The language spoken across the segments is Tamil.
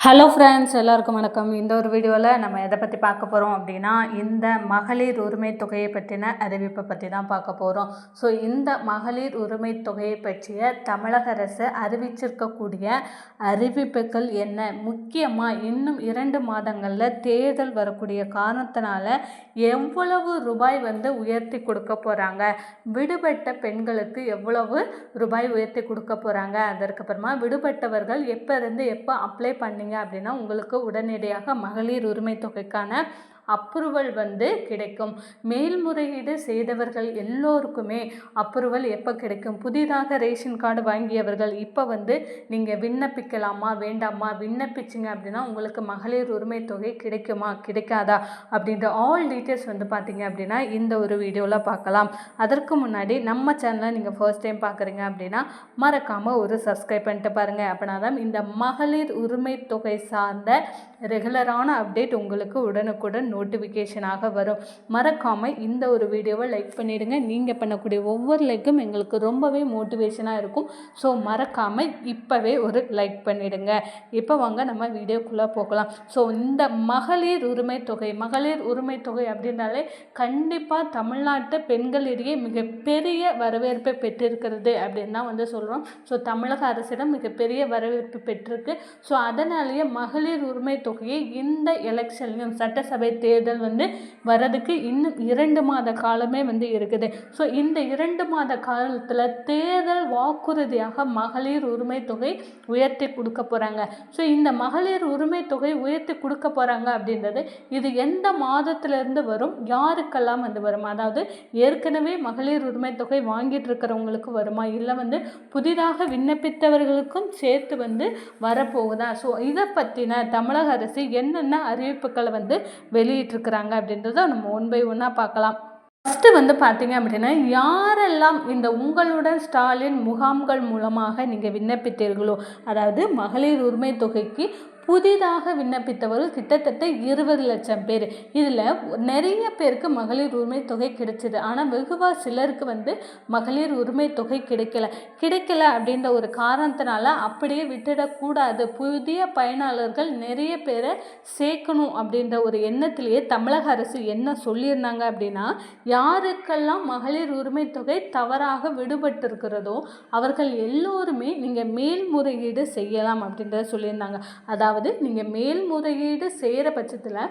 ஹலோ ஃப்ரெண்ட்ஸ் எல்லாருக்கும் வணக்கம். இந்த ஒரு வீடியோவில் நம்ம எதை பற்றி பார்க்க போகிறோம் அப்படின்னா இந்த மகளிர் உரிமை தொகையை பற்றின அறிவிப்பை பற்றி தான் பார்க்க போகிறோம் ஸோ இந்த மகளிர் உரிமை தொகையை பற்றிய தமிழக அரசு அறிவிச்சிருக்கக்கூடிய அறிவிப்புகள் என்ன? முக்கியமாக இன்னும் இரண்டு மாதங்களில் தேர்தல் வரக்கூடிய காரணத்தினால எவ்வளவு ரூபாய் வந்து உயர்த்தி கொடுக்க போகிறாங்க விடுபட்ட பெண்களுக்கு எவ்வளவு ரூபாய் உயர்த்தி கொடுக்க போகிறாங்க அதற்கப்புறமா விடுபட்டவர்கள் எப்போ இருந்து எப்போ அப்ளை பண்ணீங்க? அப்படின்னா உங்களுக்கு உடனடியாக மகளிர் உரிமை தொகைக்கான அப்ரூவல் வந்து கிடைக்கும். மேல்முறையீடு செய்தவர்கள் எல்லோருக்குமே அப்ரூவல் எப்போ கிடைக்கும்? புதிதாக ரேஷன் கார்டு வாங்கியவர்கள் இப்போ வந்து நீங்கள் விண்ணப்பிக்கலாமா வேண்டாமா? விண்ணப்பிச்சிங்க அப்படின்னா உங்களுக்கு மகளிர் உரிமை தொகை கிடைக்குமா கிடைக்காதா? அப்படின்ற ஆல் டீட்டெயில்ஸ் வந்து பார்த்தீங்க அப்படின்னா இந்த ஒரு வீடியோவில் பார்க்கலாம். அதற்கு முன்னாடி நம்ம சேனலை நீங்கள் ஃபர்ஸ்ட் டைம் பார்க்குறீங்க அப்படின்னா மறக்காமல் ஒரு சப்ஸ்கிரைப் பண்ணிட்டு பாருங்கள் அப்படின்னா தான் இந்த மகளிர் உரிமை தொகை சார்ந்த ரெகுலரான அப்டேட் உங்களுக்கு உடனுக்குடன் நோட்டிஃபிகேஷனாக வரும். மறக்காமல் இந்த ஒரு வீடியோவை லைக் பண்ணிடுங்க. நீங்கள் பண்ணக்கூடிய ஒவ்வொரு லைக்கும் எங்களுக்கு ரொம்பவே மோட்டிவேஷனாக இருக்கும். ஸோ மறக்காமல் இப்போவே ஒரு லைக் பண்ணிடுங்க. இப்போ வாங்க நம்ம வீடியோக்குள்ளே போகலாம். ஸோ இந்த மகளிர் உரிமை தொகை மகளிர் உரிமை தொகை அப்படின்னாலே கண்டிப்பாக தமிழ்நாட்டு பெண்களிடையே மிகப்பெரிய வரவேற்பை பெற்றிருக்கிறது அப்படின்னு தான் வந்து சொல்கிறோம் ஸோ தமிழக அரசிடம் மிகப்பெரிய வரவேற்பு பெற்றிருக்கு. ஸோ அதனாலேயே மகளிர் உரிமை தொகையை இந்த எலெக்ஷன்லையும் சட்டசபை தேர்தல் வந்து வரதுக்கு இன்னும் இரண்டு மாத காலமே வந்து இருக்குது. ஸோ இந்த இரண்டு மாத காலத்தில் தேர்தல் வாக்குறுதியாக மகளிர் உரிமை தொகை உயர்த்தி கொடுக்க போகிறாங்க ஸோ இந்த மகளிர் உரிமை தொகை உயர்த்தி கொடுக்க போகிறாங்க அப்படின்றது இது எந்த மாதத்திலிருந்து வரும்? யாருக்கெல்லாம் வந்து வரும்? அதாவது ஏற்கனவே மகளிர் உரிமை தொகை வாங்கிட்டு இருக்கிறவங்களுக்கு வருமா? இல்லை வந்து புதிதாக விண்ணப்பித்தவர்களுக்கும் சேர்த்து வந்து வரப்போகுதா? ஸோ இதை பற்றின தமிழக அரசு என்னென்ன அறிவிப்புகளை வந்து வெளியிட்டிருக்கிறாங்க அப்படின்றத நம்ம ஒன் பை ஒன்னாக பார்க்கலாம். ஃபஸ்ட்டு வந்து பார்த்தீங்க அப்படின்னா யாரெல்லாம் இந்த உங்களுடன் ஸ்டாலின் முகாம்கள் மூலமாக நீங்கள் விண்ணப்பித்தீர்களோ அதாவது மகளிர் உரிமை தொகைக்கு புதிதாக விண்ணப்பித்தவர்கள் கிட்டத்தட்ட இருபது லட்சம் பேர். இதில் நிறைய பேருக்கு மகளிர் உரிமை தொகை கிடைச்சிது. ஆனால் வெகுவா சிலருக்கு வந்து மகளிர் உரிமை தொகை கிடைக்கல. கிடைக்கல அப்படின்ற ஒரு காரணத்தினால அப்படியே விட்டுடக்கூடாது புதிய பயனாளர்கள் நிறைய பேரை சேர்க்கணும் அப்படின்ற ஒரு எண்ணத்திலேயே தமிழக அரசு என்ன சொல்லியிருந்தாங்க அப்படின்னா யாருக்கெல்லாம் மகளிர் உரிமை தொகை தவறாக விடுபட்டிருக்கிறதோ அவர்கள் எல்லோருமே நீங்கள் மேல்முறையீடு செய்யலாம் அப்படின்றத சொல்லியிருந்தாங்க. அதாவது நீங்கள் மேல்முறையீடு செய்கிற பட்சத்தில்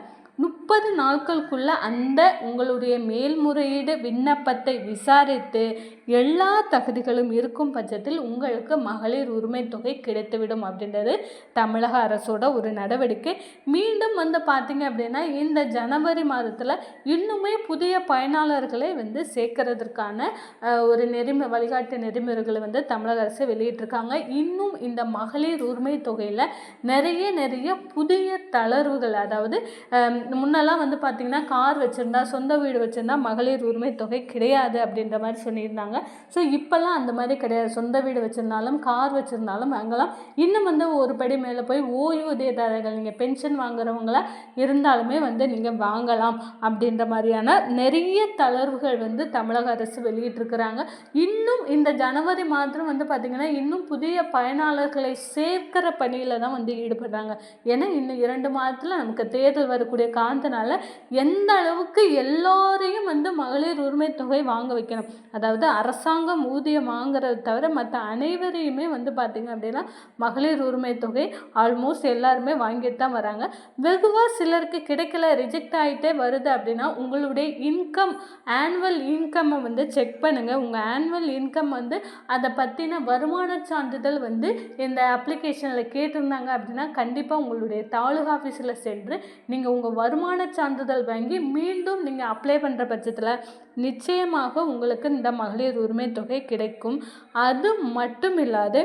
முப்பது நாட்களுக்குள்ள அந்த உங்களுடைய மேல்முறையீடு விண்ணப்பத்தை விசாரித்து எல்லா தகுதிகளும் இருக்கும் பட்சத்தில் உங்களுக்கு மகளிர் உரிமை தொகை கிடைத்துவிடும் அப்படின்றது தமிழக அரசோட ஒரு நடவடிக்கை. மீண்டும் வந்து பார்த்தீங்க அப்படின்னா இந்த ஜனவரி மாதத்தில் இன்னுமே புதிய பயனாளர்களை வந்து சேர்க்கறதற்கான ஒரு நெறிமு வழிகாட்டு நெறிமுறைகளை வந்து தமிழக அரசு வெளியிட்டிருக்காங்க. இன்னும் இந்த மகளிர் உரிமை தொகையில் நிறைய நிறைய புதிய தளர்வுகள் அதாவது முன்னெல்லாம் வந்து பார்த்திங்கன்னா கார் வச்சுருந்தா சொந்த வீடு வச்சுருந்தா மகளிர் உரிமை தொகை கிடையாது அப்படின்ற மாதிரி சொல்லியிருந்தாங்க. ஸோ இப்போல்லாம் அந்த மாதிரி கிடையாது. சொந்த வீடு வச்சுருந்தாலும் கார் வச்சுருந்தாலும் வாங்கலாம். இன்னும் வந்து ஒரு படி மேலே போய் ஓய்வூதியதாரர்கள் நீங்கள் பென்ஷன் வாங்குறவங்களா இருந்தாலுமே வந்து நீங்கள் வாங்கலாம் அப்படின்ற மாதிரியான நிறைய தளர்வுகள் வந்து தமிழக அரசு வெளியிட்டிருக்கிறாங்க. இன்னும் இந்த ஜனவரி மாதம் வந்து பார்த்திங்கன்னா இன்னும் புதிய பயனாளர்களை சேர்க்கிற பணியில் தான் வந்து ஈடுபடுறாங்க. ஏன்னா இன்னும் இரண்டு மாதத்தில் நமக்கு தேர்தல் வரக்கூடிய காரணத்தினால எந்த அளவுக்கு எல்லோரையும் வந்து மகளிர் உரிமை தொகை வாங்க வைக்கணும். அதாவது அரசாங்கம் ஊதியம் வாங்குறத தவிர மற்ற அனைவரையுமே வந்து பார்த்திங்க அப்படின்னா மகளிர் உரிமை தொகை ஆல்மோஸ்ட் எல்லாருமே வாங்கிட்டு தான் வராங்க. வெகுவாக சிலருக்கு கிடைக்கல ரிஜெக்ட் ஆகிட்டே வருது அப்படின்னா உங்களுடைய இன்கம் ஆனுவல் இன்கம்மை வந்து செக் பண்ணுங்கள் உங்கள் ஆனுவல் இன்கம் வந்து அதை பற்றின வருமான சான்றிதழ் வந்து இந்த அப்ளிகேஷனில் கேட்டிருந்தாங்க அப்படின்னா கண்டிப்பாக உங்களுடைய தாலுகா ஆஃபீஸில் சென்று நீங்கள் உங்கள் வருமான சான்றிதழ் வாங்கி மீண்டும் நீங்கள் அப்ளை பண்ணுற பட்சத்தில் நிச்சயமாக உங்களுக்கு இந்த மகளிர் உரிமை தொகை கிடைக்கும். அது மட்டும் இல்லாது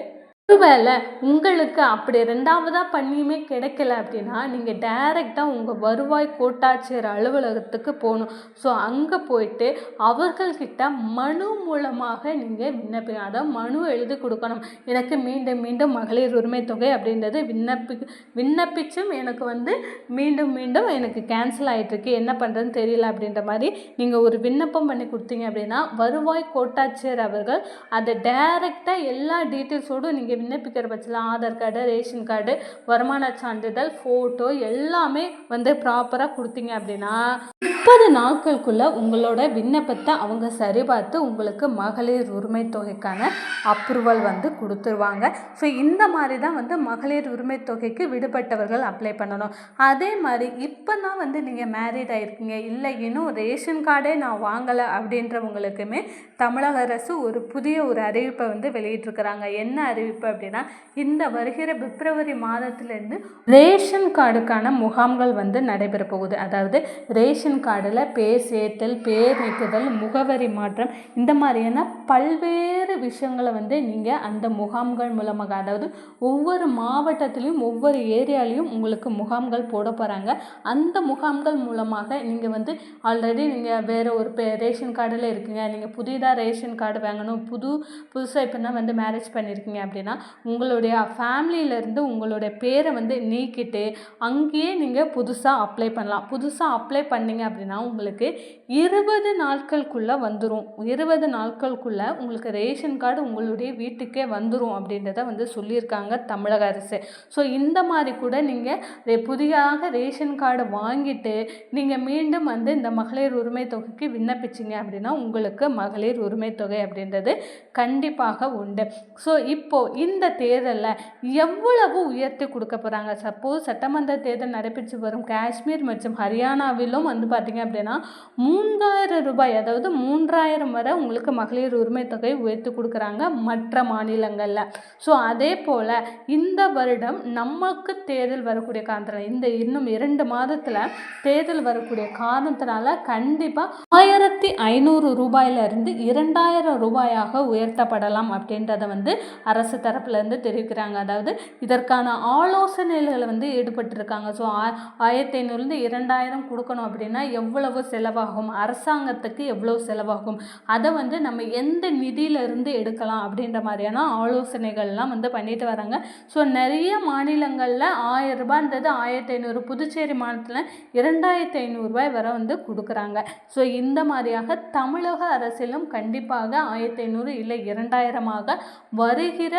ஒருவேளை உங்களுக்கு அப்படி ரெண்டாவதாக பண்ணியுமே கிடைக்கல அப்படின்னா நீங்கள் டைரெக்டாக உங்கள் வருவாய் கோட்டாட்சியர் அலுவலகத்துக்கு போகணும். ஸோ அங்கே போயிட்டு அவர்கள்கிட்ட மனு மூலமாக நீங்கள் விண்ணப்பி அதாவது மனு எழுதி கொடுக்கணும். எனக்கு மீண்டும் மீண்டும் மகளிர் உரிமை தொகை அப்படின்றது விண்ணப்பி விண்ணப்பிச்சும் எனக்கு வந்து மீண்டும் மீண்டும் எனக்கு கேன்சல் ஆகிட்டுருக்கு என்ன பண்ணுறதுன்னு தெரியல அப்படின்ற மாதிரி நீங்கள் ஒரு விண்ணப்பம் பண்ணி கொடுத்தீங்க அப்படின்னா வருவாய் கோட்டாட்சியர் அவர்கள் அதை டைரெக்டாக எல்லா டீட்டெயில்ஸோடு நீங்கள் நீங்கள் விண்ணப்பிக்கிற பட்சத்தில் ஆதார் கார்டு ரேஷன் கார்டு வருமான சான்றிதழ் ஃபோட்டோ எல்லாமே வந்து ப்ராப்பராக கொடுத்தீங்க அப்படின்னா முப்பது நாட்களுக்குள்ள உங்களோட விண்ணப்பத்தை அவங்க சரிபார்த்து உங்களுக்கு மகளிர் உரிமை தொகைக்கான அப்ரூவல் வந்து கொடுத்துருவாங்க. ஸோ இந்த மாதிரி தான் வந்து மகளிர் உரிமை தொகைக்கு விடுபட்டவர்கள் அப்ளை பண்ணணும். அதே மாதிரி இப்போ தான் வந்து நீங்கள் மேரிட் ஆகிருக்கீங்க இல்லை இன்னும் ரேஷன் கார்டே நான் வாங்கலை அப்படின்றவங்களுக்குமே தமிழக அரசு ஒரு புதிய ஒரு அறிவிப்பை வந்து வெளியிட்டிருக்கிறாங்க. என்ன அறிவிப்பு அப்படின்னா இந்த வருகிற பிப்ரவரி மாதத்துலேருந்து ரேஷன் கார்டுக்கான முகாம்கள் வந்து நடைபெற போகுது. அதாவது ரேஷன் கார்டு கார்டில் பேர் சேர்த்தல் பேர் நீக்குதல் முகவரி மாற்றம் இந்த மாதிரியான பல்வேறு விஷயங்களை வந்து நீங்கள் அந்த முகாம்கள் மூலமாக அதாவது ஒவ்வொரு மாவட்டத்திலையும் ஒவ்வொரு ஏரியாலையும் உங்களுக்கு முகாம்கள் போட போகிறாங்க அந்த முகாம்கள் மூலமாக நீங்கள் வந்து ஆல்ரெடி நீங்கள் வேறு ஒரு பே ரேஷன் கார்டில் இருக்கீங்க. நீங்கள் புதிதாக ரேஷன் கார்டு வாங்கணும் புது புதுசாக இப்போ தான் வந்து மேரேஜ் பண்ணியிருக்கீங்க அப்படின்னா உங்களுடைய ஃபேமிலியிலேருந்து உங்களுடைய பேரை வந்து நீக்கிட்டு அங்கேயே நீங்கள் புதுசாக அப்ளை பண்ணலாம். புதுசாக அப்ளை பண்ணீங்க அப்படின்னா உங்களுக்கு இருபது நாட்களுக்குள்ளே வந்துடும் இருபது நாட்களுக்குள்ளே உங்களுக்கு ரேஷன் கார்டு உங்களுடைய வீட்டுக்கே வந்துடும் அப்படின்றத வந்து சொல்லியிருக்காங்க தமிழக அரசு. ஸோ இந்த மாதிரி கூட நீங்கள் புதிதாக ரேஷன் கார்டு வாங்கிட்டு நீங்கள் மீண்டும் வந்து இந்த மகளிர் உரிமை தொகைக்கு விண்ணப்பிச்சிங்க அப்படின்னா உங்களுக்கு மகளிர் உரிமை தொகை அப்படின்றது கண்டிப்பாக உண்டு. ஸோ இப்போது இந்த தேர்தலில் எவ்வளவு உயர்த்தி கொடுக்க போகிறாங்க சப்போஸ் சட்டமன்ற தேர்தல் நடைபெற்று வரும். காஷ்மீர் மற்றும் ஹரியானாவிலும் வந்து பார்த்தீங்க அப்படின்னா மூன்றாயிரம் ரூபாய் அதாவது மூன்றாயிரம் வரை உங்களுக்கு மகளிர் உரிமை தொகை உயர்த்தி கொடுக்குறாங்க மற்ற மாநிலங்களில். ஸோ அதே போல் இந்த வருடம் நமக்கு தேர்தல் வரக்கூடிய காரணத்தில் இந்த இன்னும் இரண்டு மாதத்தில் தேர்தல் வரக்கூடிய காரணத்தினால கண்டிப்பாக ஆயிரத்தி ஐநூறு ரூபாயிலிருந்து இரண்டாயிரம் ரூபாயாக உயர்த்தப்படலாம் அப்படின்றத வந்து அரசு தரப்புலேருந்து தெரிவிக்கிறாங்க. அதாவது இதற்கான ஆலோசனைகளை வந்து ஈடுபட்டிருக்காங்க. ஸோ ஆயிரத்தி ஐநூறுலேருந்து இரண்டாயிரம் கொடுக்கணும் அப்படின்னா எவ்வளவு செலவாகும்? அரசாங்கத்துக்கு எவ்வளவு செலவாகும்? அதை வந்து நம்ம எந்த நிதியிலிருந்து எடுக்கலாம் அப்படின்ற மாதிரியான ஆலோசனைகள்லாம் வந்து பண்ணிட்டு வராங்க. ஸோ நிறைய மாநிலங்களில் ஆயிரம் ரூபான்றது ஆயிரத்தி ஐநூறு புதுச்சேரி மாநிலத்தில் இரண்டாயிரத்தி ஐநூறுரூவாய் வரை வந்து கொடுக்குறாங்க. ஸோ இந்த மாதிரியாக தமிழக அரசிலும் கண்டிப்பாக ஆயிரத்தி ஐநூறு இல்லை இரண்டாயிரமாக வருகிற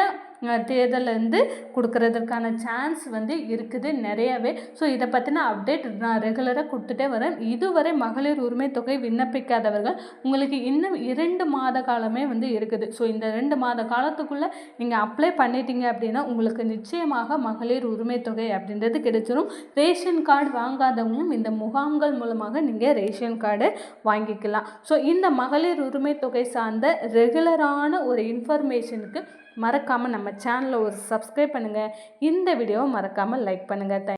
தேர்தலேருந்து கொடுக்கறதுக்கான சான்ஸ் வந்து இருக்குது நிறையவே. ஸோ இதை பற்றின அப்டேட் நான் ரெகுலராக கொடுத்துட்டே வரேன். இதுவரை மகளிர் உரிமை தொகை விண்ணப்பிக்காதவர்கள் உங்களுக்கு இன்னும் இரண்டு மாத காலமே வந்து இருக்குது. ஸோ இந்த ரெண்டு மாத காலத்துக்குள்ளே நீங்கள் அப்ளை பண்ணிட்டீங்க அப்படின்னா உங்களுக்கு நிச்சயமாக மகளிர் உரிமை தொகை அப்படின்றது கிடைச்சிரும். ரேஷன் கார்டு வாங்காதவங்களும் இந்த முகாம்கள் மூலமாக நீங்கள் ரேஷன் கார்டு வாங்கிக்கலாம். ஸோ இந்த மகளிர் உரிமை தொகை சார்ந்த ரெகுலரான ஒரு இன்ஃபர்மேஷனுக்கு மறக்காமல் நம்ம சேனலை ஒரு சப்ஸ்கிரைப் பண்ணுங்கள் இந்த வீடியோவை மறக்காமல் லைக் பண்ணுங்கள் தேங்க்